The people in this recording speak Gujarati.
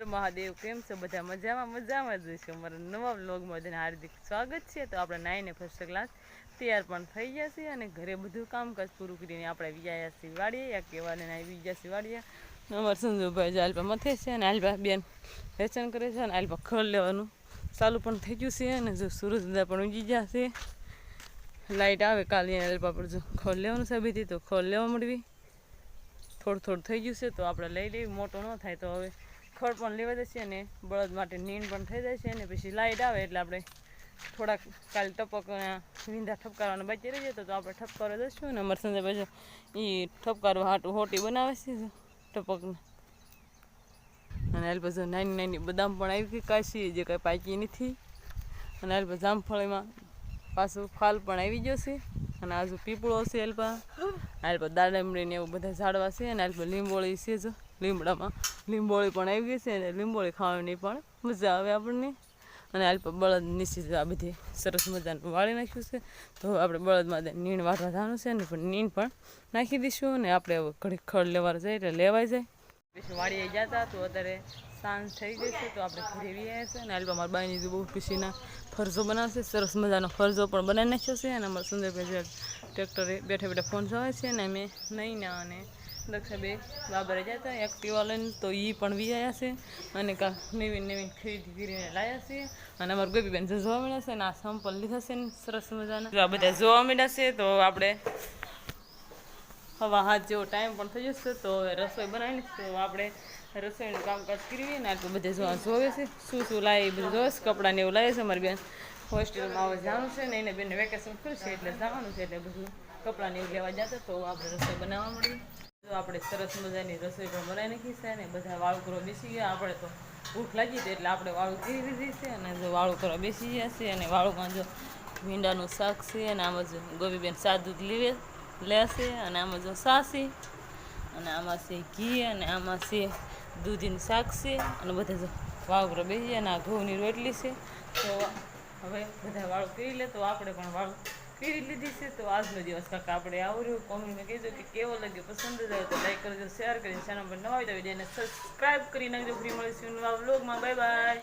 મહાદેવ, કેમ છો? બધા મજામાં? મજામાં જ છે. અમારા નવા વ્લોગમાં બધાને હાર્દિક સ્વાગત છે. તો આપણે નાઈને ફર્સ્ટ ક્લાસ તૈયાર પણ થઈ ગયા છીએ અને ઘરે બધું કામકાજ પૂરું કરીને આપણે વિજાયા છીએ વાડીએ. યા કહેવાને ના વિજયા છીએ વાડીએ. અમારા સંજુભાઈ જો આલ્પા મથે છે અને આલ્પા બેન વેચન કરે છે અને આલપા ખોલ લેવાનું ચાલુ પણ થઈ ગયું છે અને જો સુરજ દાદા પણ ઉગી ગયા છે. લાઇટ આવે કાલે આલપા પર જો ખોલ લેવાનું સાબિતી તો ખોલ લેવા મળવી. થોડું થોડું થઈ ગયું છે તો આપણે લઈ લેવી. મોટો ન થાય તો હવે ખડ પણ લેવા દેશે અને બળદ માટે નીંદ પણ થઈ જાય છે અને પછી લાઇટ આવે એટલે આપણે થોડાક કાલે ટપક વિંધા ઠપકારવાના બાકી રહી જતો તો આપણે ઠપકારો દઈશું અને અમારે સંજય પછી એ ઠપકારવા હાટું હોટી બનાવે છે ટપકને. અને હાલ પછી નાની નાની બદામ પણ આવી ગઈ કાશી, જે કાંઈ પાકી નથી. અને હાલ પછી જામફળીમાં પાછું ફાલ પણ આવી ગયો છે અને આજુ પીપળો છે હાલપા હાલપા દાડમડી ને એવું બધા ઝાડવા છે અને હાલપા લીંબોળી છે જો. લીમડામાં. લીંબોળી પણ આવી ગઈ છે અને લીંબોળી ખાવાની પણ મજા આવે આપણને. અને હાલપા બળદ નીચે આ બધી સરસ મજાનું વાળી નાખ્યું છે. તો આપણે બળદમાં નીણ વાટવા જવાનું છે અને પણ નીણ પણ નાખી દઈશું અને આપણે હવે ઘડી ખડ લેવા જાય એટલે લેવાઈ જાય. પછી વાડીએ જતા તો અત્યારે સાંજ થઈ ગઈ છે તો આપણે ઘરે આવી છે અને હાલપા મારા બાઈની બહુ પીસીના ફરજો બનાવશે, સરસ મજાનો ફરજો પણ બનાવી નાખ્યો છે. અને અમારા સુંદરભાઈ ટ્રેક્ટરે બેઠા બેઠા ફોન જોવાય છે અને અમે નહીંના અને દક્ષાબે બાબરે જતા એક્ટિવા લઈને તો એ પણ વી આવ્યા છે. અને કા નવી નવી ખરીદી કરીને લાવ્યા છે. અને અમારું ગોપીબેન બેન જોવા મળ્યા છે અને આ સંપલ લીધા છે ને, સરસ મજાના. આ બધા જોવા મળ્યા છે, તો આપણે હવા હાથ જેવો ટાઈમ પણ થઈ જશે. તો રસોઈ બનાવીને, તો આપણે રસોઈનું કામકાજ કરીએ ને, આટલું બધે જોવા જોવે છે. શું શું લાવે એ બધું જોવે છે. કપડાને એવું લાવે છે. અમારી બેન હોસ્ટેલમાં હવે જવાનું છે ને, એને બેન વેકેશન ખુલશે એટલે જવાનું છે એટલે બધું કપડાને એવું લેવા જતા, તો આપણે રસોઈ બનાવવા મળી આપણે સરસ મજાની રસોઈ પણ બનાવી નાખી છે ને બધા વાળું કરવા બેસી ગયા. આપણે તો ભૂખ લાગી હતી એટલે આપણે વાળું કરી દીધી છે અને જો વાળું કરવા બેસી ગયા છે અને વાળુમાં જો ભીંડાનું શાક છે અને આમાં જો ગોપીબેન સાદું લીવે લેશે અને આમાં જો સાસી અને આમાં છે ઘી અને આમાં છે દૂધીનું શાક છે અને બધા જો વાવરો બેસી અને આ ઘઉંની રોટલી છે. તો હવે બધા વાળું કરી લે તો આપણે પણ વાળું કરી લીધી છે, તો આજનો દિવસ કાકા આપણે આવ્યું કોમેન્ટમાં કહેજો કે કેવો લાગ્યો, પસંદ જ આવે તો લાઈક કરજો શેર કરીને ચેનલ પર નવા આવી તો વિડીયોને સબસ્ક્રાઈબ કરી નાખજો ફ્રી મળીશું નવા વ્લોગમાં બાય બાય